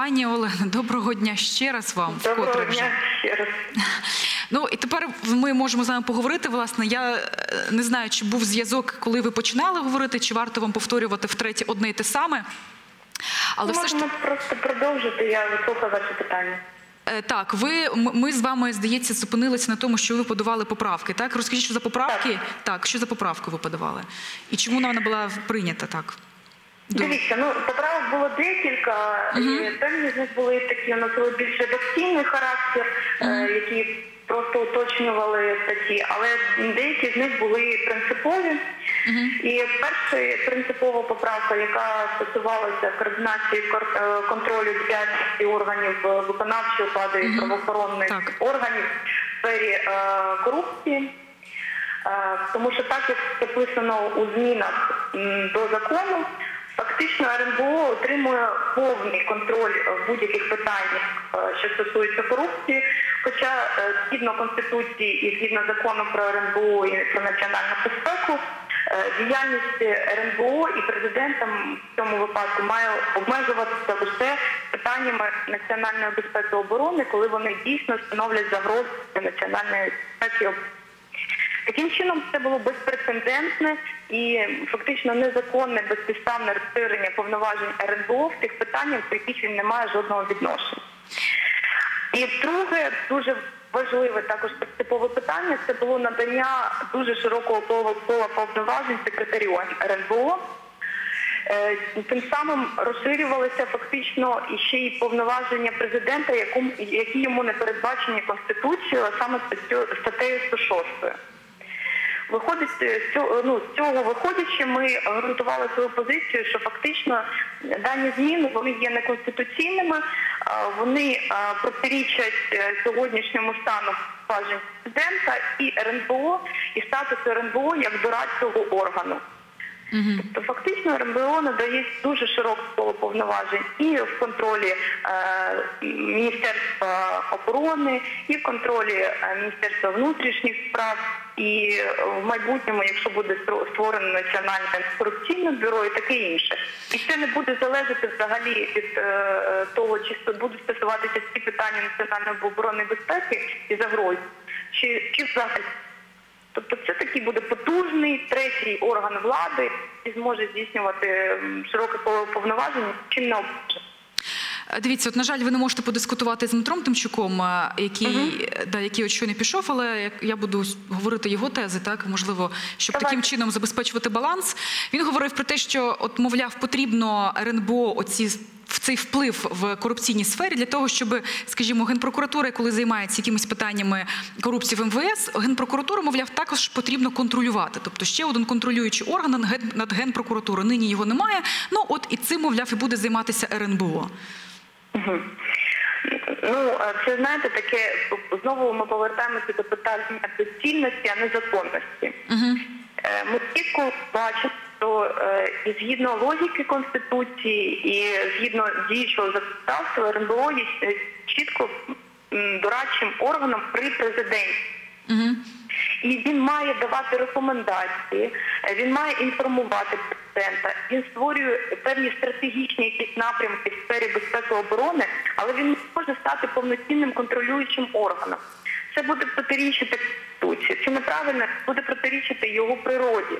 Пані Олена, доброго дня ще раз вам. Доброго вкотре вже. дня ще раз. Ну і тепер ми можемо з вами поговорити. Власне, я е, не знаю, чи був зв'язок, коли ви починали говорити, чи варто вам повторювати втретє одне й те саме. Але все ж Можемо просто продовжити, я вислухаю ваші питання. Е, Так, ви ми з вами здається зупинилися на тому, що ви подавали поправки. Так, розкажіть, що за поправки? Так, що за поправку ви подавали, і чому вона була прийнята так? Дивіться, ну поправок було декілька, і певні з них були такі, носили більш редакційний характер, е, які просто уточнювали статті, але деякі з них були принципові. І перша принципова поправка, яка стосувалася координації е, контролю діяльності органів е, виконавчої влади і правоохоронних Так. органів в сфері е, корупції. Тому що так як записано у змінах до закону, фактично РНБО отримує повний контроль будь-яких питаннях, е, що стосуються корупції. Хоча е, згідно конституції і згідно закону про РНБО і про національну безпеку, е, діяльність РНБО і президентом в цьому випадку має обмежуватися лише питаннями національної безпеки оборони, коли вони дійсно становлять загрозу національної безпеки. оборони. Таким чином, це було безпрецедентне і фактично незаконне, безпідставне розширення повноважень РНБО в тих питаннях, до яких він не має жодного відношення. І друге, дуже важливе також принципове питання це було надання дуже широкого кола повноважень секретарю РНБО. Е, Тим самим розширювалися фактично і ще й повноваження президента, які йому не передбачені Конституцією, а саме статтею 106. Виходить з цього, ну, з цього виходячи, ми ґрунтували свою позицію, що фактично дані зміни вони є неконституційними, вони протирічать е, сьогоднішньому стану президента і РНБО, і статусу РНБО як дорадчого органу. Тобто фактично РНБО надає дуже широке коло повноважень і в контролі е, Міністерства оборони, і в контролі е, Міністерства внутрішніх справ, і в майбутньому, якщо буде створено національне антикорупційне бюро і таке інше. І це не буде залежати взагалі від е, того, чи будуть стосуватися ці питання національної оборони безпеки і загроз, чи, чи взагалі. Тобто це такий буде потужний третій орган влади, який зможе здійснювати широке коло повноважень, чим не обмежено. Е, Дивіться, от на жаль, ви не можете подискутувати з Дмитром Тимчуком, е, який, е, да, який от щойно пішов, але я буду говорити його тези, так можливо, щоб Давайте. таким чином забезпечувати баланс. Він говорив про те, що от мовляв, потрібно РНБО оці цей вплив в корупційній сфері для того, щоб, скажімо, генпрокуратура, коли займається якимись питаннями корупції в МВС, генпрокуратуру, мовляв, також потрібно контролювати. Тобто ще один контролюючий орган над ген- над генпрокуратурою. Нині його немає. Ну от і цим, мовляв, і буде займатися РНБО. Ну це знаєте, таке знову ми повертаємося до питання доцільності, а не законності. Е, Ми чітко бачимо, що е, і згідно логіки конституції, і згідно діючого законодавства, РНБО є е, чітко дорадчим органом при президенті. І він має давати рекомендації, е, він має інформувати президента, він створює певні стратегічні якісь напрямки в сфері безпеки оборони, але він не може стати повноцінним контролюючим органом. Це буде протирічити конституції. Це неправильно буде протирічити його природі.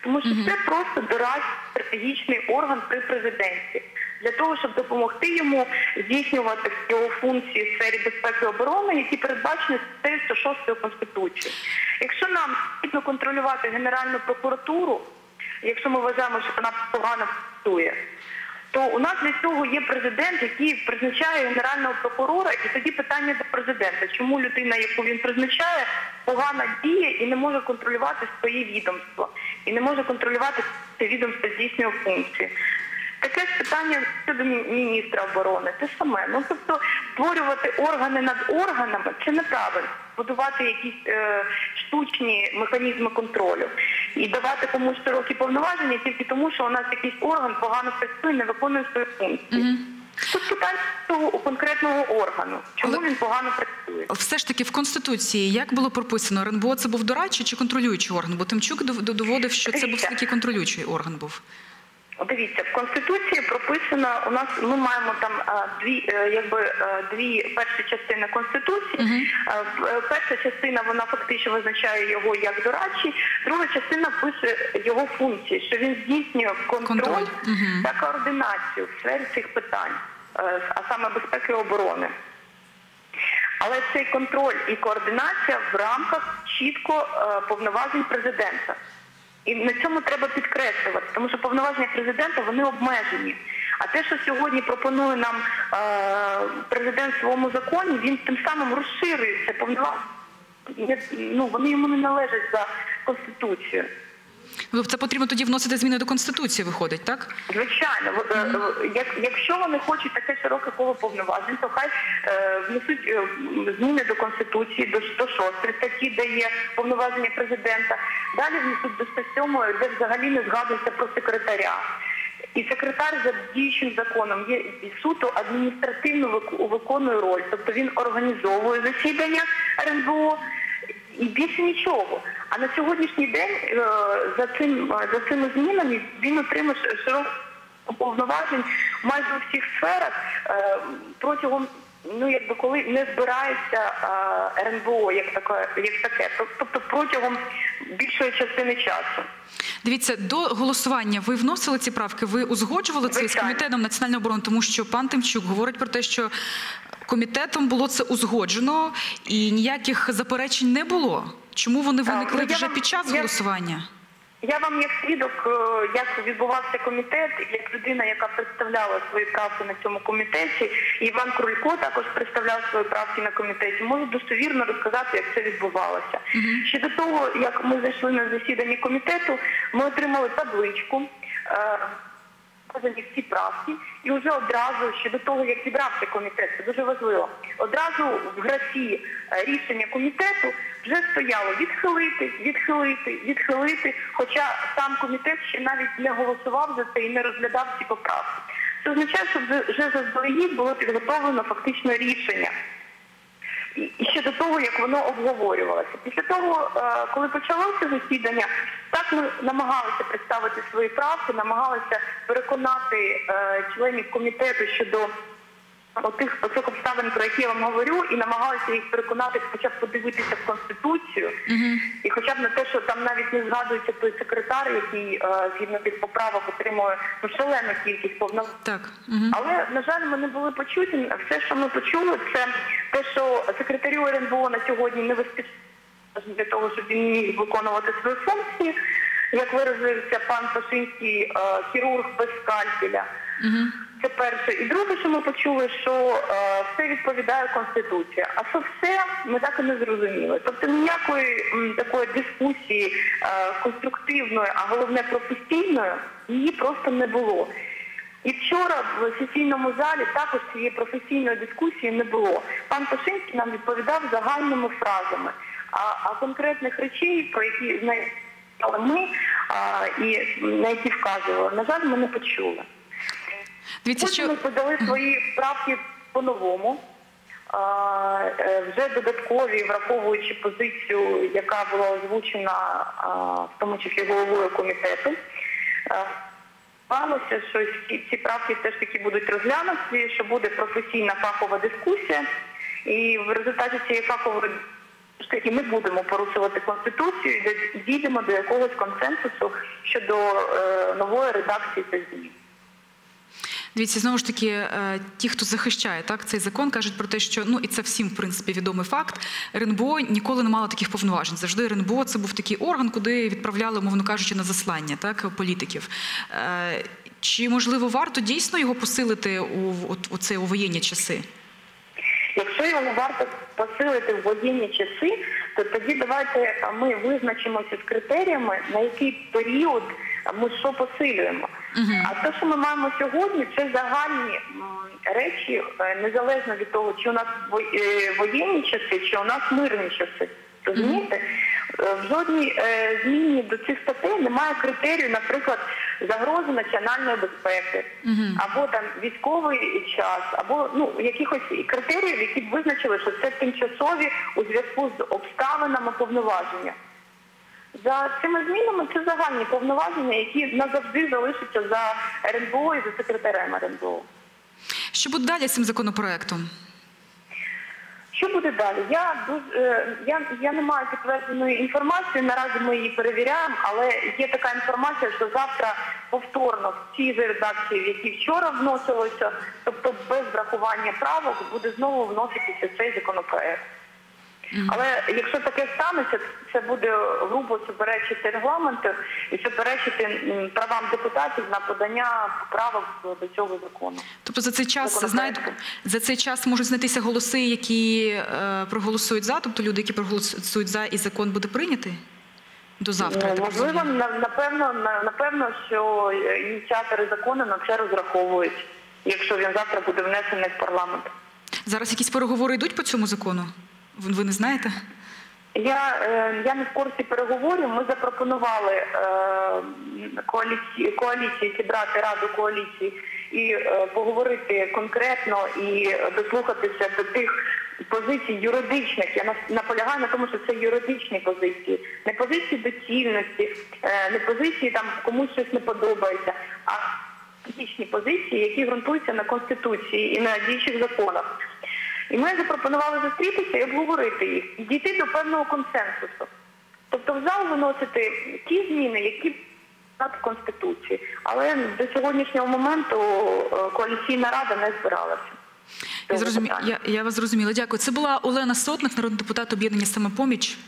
Тому що це просто дорадчий стратегічний орган при президенті для того, щоб допомогти йому здійснювати його функції в сфері безпеки і оборони, які передбачені статтею 106 Конституції. Якщо нам потрібно контролювати Генеральну прокуратуру, якщо ми вважаємо, що вона погано працює, то у нас для цього є президент, який призначає генерального прокурора, і тоді питання до президента, чому людина, яку він призначає, погано діє і не може контролювати своє відомство, і не може контролювати це відомство здійснює функції. Таке ж питання щодо міністра оборони. Те саме. Ну тобто створювати органи над органами це неправильно. Будувати якісь е, штучні механізми контролю і давати комусь широкі повноваження тільки тому, що у нас якийсь орган погано працює, не виконує свої функції. Тут питання того у конкретного органу, чому Але- він погано працює. Все ж таки в конституції як було прописано, РНБО це був дорадчий чи контролюючий орган? Бо Тимчук доводив, що це був Дивіться. такий контролюючий орган був. Дивіться, в конституції прописано у нас. Ми маємо там дві, е, якби е, дві перші частини конституції. Е, е, Перша частина вона фактично визначає його як дорадчий, друга частина пише його функції, що він здійснює контроль, Контроль, мгм. та координацію в сфері цих питань, е, а саме безпеки і оборони. Але цей контроль і координація в рамках чітко е, повноважень президента. І на цьому треба підкреслювати, тому що повноваження президента вони обмежені. А те, що сьогодні пропонує нам е, президент в своєму законі, він тим самим розширює це повноваження. Ну, вони йому не належать за конституцією. Це потрібно тоді вносити зміни до конституції, виходить, так? Звичайно, е, е, як, якщо вони хочуть таке широке коло повноважень, то хай е, внесуть зміни до конституції до 106 статті, де є повноваження президента. Далі внесуть до 107, де взагалі не згадується про секретаря. І секретар за діючим законом є суто адміністративно вик- виконує роль, тобто він організовує засідання РНБО і більше нічого. А на сьогоднішній день е, за цим е, за цими змінами він отримає широку повноважень майже у всіх сферах е, протягом. Ну, якби коли не збирається е, РНБО як таке, як таке, тобто протягом більшої частини часу. Дивіться, до голосування ви вносили ці правки, ви узгоджували це з комітетом національної оборони, тому що пан Тимчук говорить про те, що комітетом було це узгоджено і ніяких заперечень не було. Чому вони виникли ну, вже під час голосування? Я вам як свідок, е, як відбувався комітет, як людина, яка представляла свої правки на цьому комітеті, Іван Крулько також представляв свої правки на комітеті, можу достовірно розказати, як це відбувалося. Ще до того, як ми зайшли на засідання комітету, ми отримали табличку. Вказані всі правки, і вже одразу ще до того, як зібрався комітет, це дуже важливо. Одразу в графі е, рішення комітету вже стояло відхилити, відхилити, відхилити. Хоча сам комітет ще навіть не голосував за це і не розглядав ці поправки. Це означає, що вже заздалегідь було підготовлено фактично рішення. Ще до того, як воно обговорювалося. Після того, е, коли почалося засідання, так ми намагалися представити свої правки, намагалися переконати е, членів комітету щодо тих цих обставин, про які я вам говорю, і намагалися їх переконати, хоча б подивитися в конституцію, і хоча б на те, що там навіть не згадується той секретар, який е, згідно тих поправок отримує ну, шалену кількість. Так. Угу. Але, на жаль, ми не були почуті. Все, що ми почули, це те, що секретарю РНБО на сьогодні не вистачає для того, щоб він міг виконувати свої функції. Як виразився пан Пашинський, е, хірург без скальпеля. Це перше. І друге, що ми почули, що е, все відповідає Конституції. А що все, ми так і не зрозуміли. Тобто ніякої м, такої дискусії е, конструктивної, а головне професійної, її просто не було. І вчора в сесійному залі також цієї професійної дискусії не було. Пан Пашинський нам відповідав загальними фразами, а, а конкретних речей, про які знали ми а, і на які вказували, на жаль, ми не почули. Дивіться, Потім що ми подали свої правки по-новому. е, Вже додаткові, враховуючи позицію, яка була озвучена в тому числі головою комітету. Сподівалося, що ці, правки все ж таки будуть розглянуті, що буде професійна фахова дискусія, і в результаті цієї фахової таки ми будемо порушувати конституцію і де- дійдемо до якогось консенсусу щодо е, нової редакції та змін. Дивіться, знову ж таки, е, ті, хто захищає так цей закон, кажуть про те, що ну і це всім в принципі відомий факт. РНБО ніколи не мало таких повноважень. Завжди РНБО це був такий орган, куди відправляли, мовно кажучи, на заслання так політиків. Е, Чи можливо варто дійсно його посилити у, от, у це у воєнні часи? Якщо його варто посилити в воєнні часи, то тоді давайте ми визначимося з критеріями, на який період ми що посилюємо. А те, що ми маємо сьогодні, це загальні речі, е, незалежно від того, чи у нас е, воєнні часи, чи у нас мирні часи. Розумієте? Е, В жодній е, зміні до цих статей немає критерію, наприклад, загрози національної безпеки, або там військовий час, або ну якихось критеріїв, які б визначили, що це тимчасові у зв'язку з обставинами повноваження. За цими змінами це загальні повноваження, які назавжди залишаться за РНБО і за секретарем РНБО. Що буде далі з цим законопроектом? Що буде далі? Я дуже е, я, я не маю підтвердженої інформації. Наразі ми її перевіряємо, але є така інформація, що завтра повторно в цій же редакції, в якій вчора вносилося, тобто без врахування правок, буде знову вноситися цей законопроект. Але якщо таке станеться, це буде грубо суперечити регламенту і суперечити правам депутатів на подання поправок до цього закону. Тобто за цей час знають, за цей час можуть знайтися голоси, які е, проголосують за, тобто люди, які проголосують за, і закон буде прийнятий до завтра. Ну, можливо, на- напевно, на- напевно, що е, ініціатори закону на це розраховують, якщо він завтра буде внесений в парламент. Зараз якісь переговори йдуть по цьому закону? Ви, не знаєте? Я, е, я не в курсі переговорів. Ми запропонували е, коаліції, коаліції зібрати раду коаліції і е, поговорити конкретно і дослухатися до тих позицій юридичних. Я наполягаю на тому, що це юридичні позиції, не позиції доцільності, не позиції там комусь щось не подобається, а юридичні позиції, які ґрунтуються на конституції і на діючих законах. І ми запропонували зустрітися і обговорити їх, і дійти до певного консенсусу. Тобто в зал виносити ті зміни, які над Конституції. Але до сьогоднішнього моменту е, коаліційна рада не збиралася. Я, зрозумі... я, я вас зрозуміла. Дякую. Це була Олена Сотник, народний депутат об'єднання самопоміч.